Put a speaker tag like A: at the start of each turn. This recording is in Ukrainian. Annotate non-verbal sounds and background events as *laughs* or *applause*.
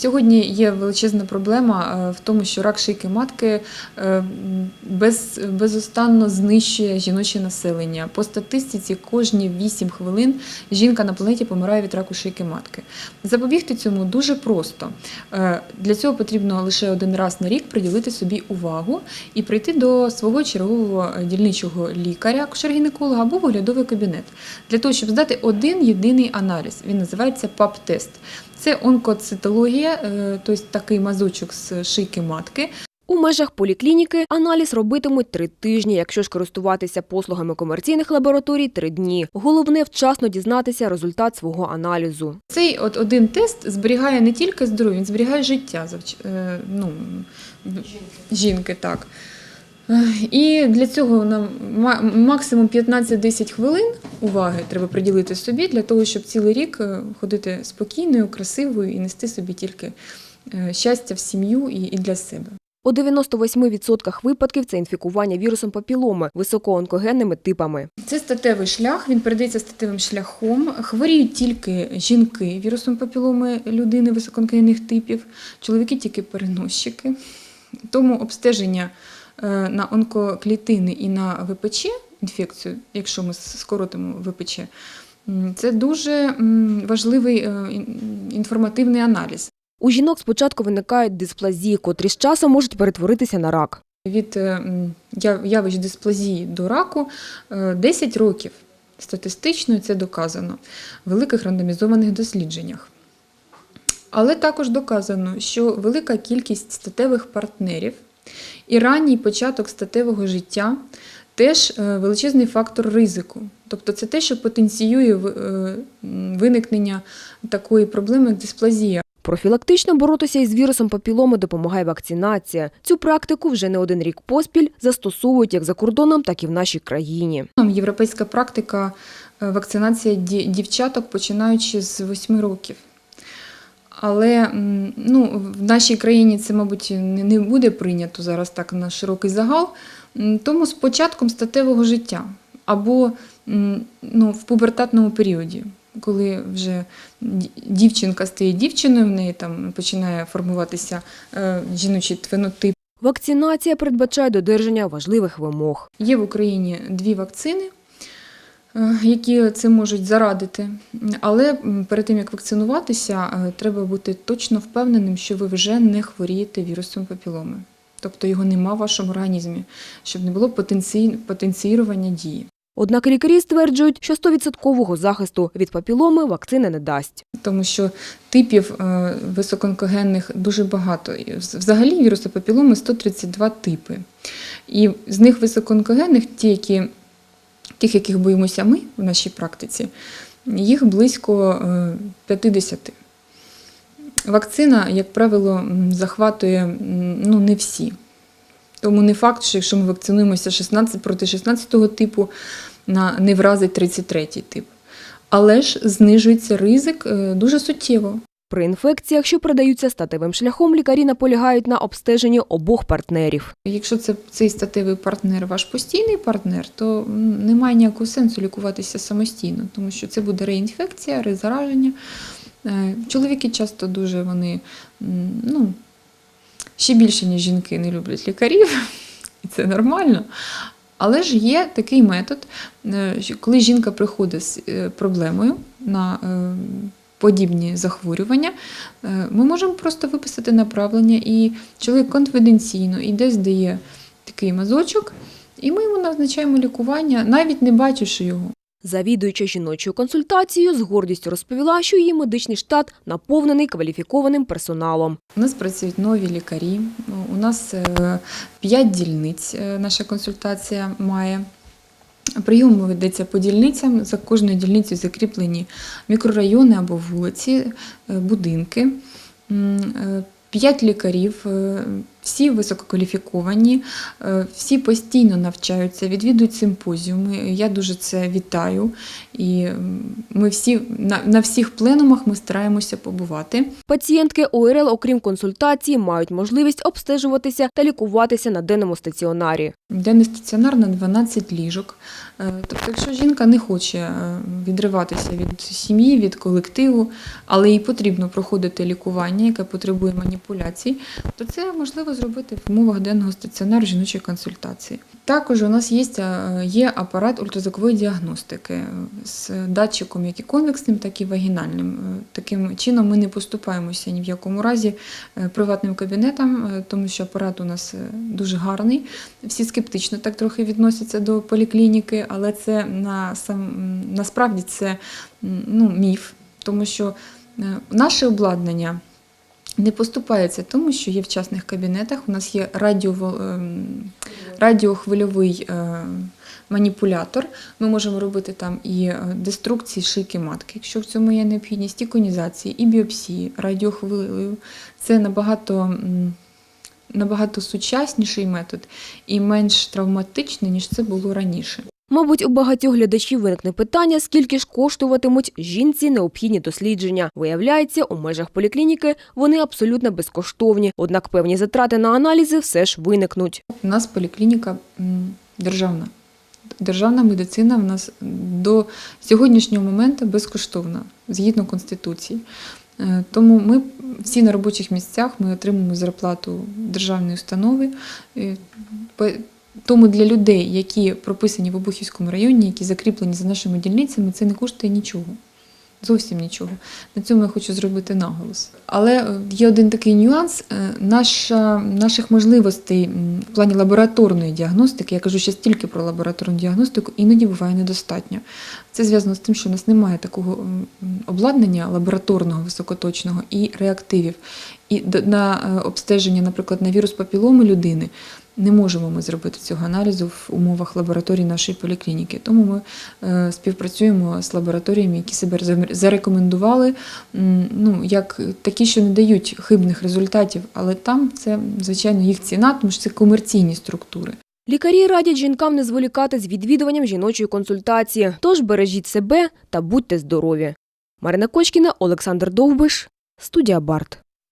A: Сьогодні є величезна проблема е, в тому, що рак шийки матки е, без, безостанно знищує жіноче населення. По статистиці кожні 8 хвилин жінка на планеті помирає від раку шийки матки. Запобігти цьому дуже просто. Е, Для цього потрібно лише один раз на рік приділити собі увагу і прийти до свого чергового дільничого лікаря, акушер-гінеколога або в оглядовий кабінет для того, щоб здати один єдиний аналіз. Він називається ПАП-тест. Це онкоцитологія, е, тобто такий мазочок з шийки матки.
B: У межах поліклініки аналіз робитимуть три тижні, якщо ж користуватися послугами комерційних лабораторій – три дні. Головне – вчасно дізнатися результат свого аналізу.
A: Цей от один тест зберігає не тільки здоров'я, він зберігає життя е, ну, в- жінки. так. І для цього нам максимум 15-10 хвилин уваги треба приділити собі для того, щоб цілий рік е, ходити спокійною, красивою і нести собі тільки е, щастя в сім'ю і для себе.
B: У 98% випадків це інфікування вірусом папіломи високоонкогенними типами.
A: Це статевий шлях, він передається статевим шляхом. Хворіють тільки жінки вірусом папіломи людини високонкогенних типів, чоловіки тільки переносчики. Тому обстеження на онкоклітини і на ВПЧ інфекцію, якщо ми скоротимо ВПЧ, це дуже важливий е, інформативний аналіз.
B: У жінок спочатку виникають дисплазії, котрі з часом можуть перетворитися на рак.
A: Від е, явищ дисплазії до раку е, 10 років. Статистично це доказано в великих рандомізованих дослідженнях. Але також доказано, що велика кількість статевих партнерів і ранній початок статевого життя теж е, величезний фактор ризику. Тобто це те, що потенціює е, виникнення такої проблеми, як дисплазія.
B: Профілактично боротися із вірусом папіломи допомагає вакцинація. Цю практику вже не один рік поспіль застосовують як за кордоном, так і в нашій країні.
A: Європейська практика е, вакцинація дівчаток починаючи з 8 років. Але ну, в нашій країні це, мабуть, не буде прийнято зараз так на широкий загал. Тому з початком статевого життя або ну, в пубертатному періоді, коли вже дівчинка стає дівчиною, в неї там починає формуватися е, жіночий твенотип.
B: Вакцинація передбачає додержання важливих вимог.
A: Є в Україні дві вакцини, які це можуть зарадити. Але перед тим як вакцинуватися, е, треба бути точно впевненим, що ви вже не хворієте вірусом папіломи. Тобто його нема в вашому організмі, щоб не було потенцій... потенціювання дії.
B: Однак лікарі стверджують, що 100% захисту від папіломи вакцина не дасть.
A: Тому що типів е, високонкогенних дуже багато. Взагалі вірусу папіломи 132 типи. І з них високонкогенних, ті, які, тих, яких боїмося ми в нашій практиці, їх близько е, 50. Вакцина, як правило, захватує ну, не всі. Тому не факт, що якщо ми вакцинуємося 16 проти 16 типу, не вразить 33 тип. Але ж знижується ризик е, дуже суттєво.
B: При інфекціях, що передаються статевим шляхом, лікарі наполягають на обстеженні обох партнерів.
A: Якщо це цей статевий партнер ваш постійний партнер, то немає ніякого сенсу лікуватися самостійно, тому що це буде реінфекція, резараження. Е, Чоловіки часто дуже вони ну, ще більше, ніж жінки, не люблять лікарів, *laughs* і це нормально. Але ж є такий метод, е, коли жінка приходить з е, проблемою на подібні захворювання, е, ми можемо просто виписати направлення, і чоловік конфіденційно іде, здає такий мазочок, і ми йому назначаємо лікування, навіть не бачивши його.
B: Завідуюча жіночою консультацією з гордістю розповіла, що її медичний штат наповнений кваліфікованим персоналом.
A: У нас працюють нові лікарі. У нас е, п'ять дільниць. е, Наша консультація має. Прийом ведеться по дільницям. За кожною дільницею закріплені мікрорайони або вулиці, е, будинки. Е, П'ять лікарів, е, Всі висококваліфіковані, е, всі постійно навчаються, відвідують симпозіуми. Я дуже це вітаю. І ми всі на, на всіх пленумах ми стараємося побувати.
B: Пацієнтки ОРЛ, окрім консультації, мають можливість обстежуватися та лікуватися на денному стаціонарі.
A: Денний стаціонар на 12 ліжок. Е, Тобто, якщо жінка не хоче е, відриватися від сім'ї, від колективу, але їй потрібно проходити лікування, яке потребує маніпуляцій, то це можливо зробити в умовах денного стаціонару жіночої консультації. Також у нас є, е, є апарат ультразвукової діагностики е, з датчиком як і конвексним, так і вагінальним. Е, Таким чином ми не поступаємося ні в якому разі приватним кабінетам, тому що апарат у нас дуже гарний. Всі скептично так трохи відносяться до поліклініки, але це на сам насправді це ну, міф, тому що наше обладнання. Не поступається тому, що є в частних кабінетах. У нас є радіо, ем, радіохвильовий е, маніпулятор. Ми можемо робити там і е, деструкції шийки матки, якщо в цьому є необхідність, і конізації, і біопсії радіохвилею. Це набагато, набагато сучасніший метод і менш травматичний, ніж це було раніше.
B: Мабуть, у багатьох глядачів виникне питання, скільки ж коштуватимуть жінці необхідні дослідження. Виявляється, у межах поліклініки вони абсолютно безкоштовні, однак певні затрати на аналізи все ж виникнуть.
A: У нас поліклініка державна. Державна медицина в нас до сьогоднішнього моменту безкоштовна, згідно Конституції. Е, Тому ми всі на робочих місцях ми отримуємо зарплату державної установи. Тому для людей, які прописані в Обухівському районі, які закріплені за нашими дільницями, це не коштує нічого. Зовсім нічого. На цьому я хочу зробити наголос. Але е, є один такий нюанс. Е, Наша, наших можливостей в плані лабораторної діагностики, я кажу ще тільки про лабораторну діагностику, іноді буває недостатньо. Це зв'язано з тим, що у нас немає такого обладнання лабораторного високоточного і реактивів. І на е, обстеження, наприклад, на вірус папіломи людини не можемо ми зробити цього аналізу в умовах лабораторії нашої поліклініки. Тому ми е, співпрацюємо з лабораторіями, які себе зарекомендували, ну, як такі, що не дають хибних результатів, але там це, звичайно, їх ціна, тому що це комерційні структури.
B: Лікарі радять жінкам не зволікати з відвідуванням жіночої консультації. Тож бережіть себе та будьте здорові. Марина Кочкіна, Олександр Довбиш, студія Барт.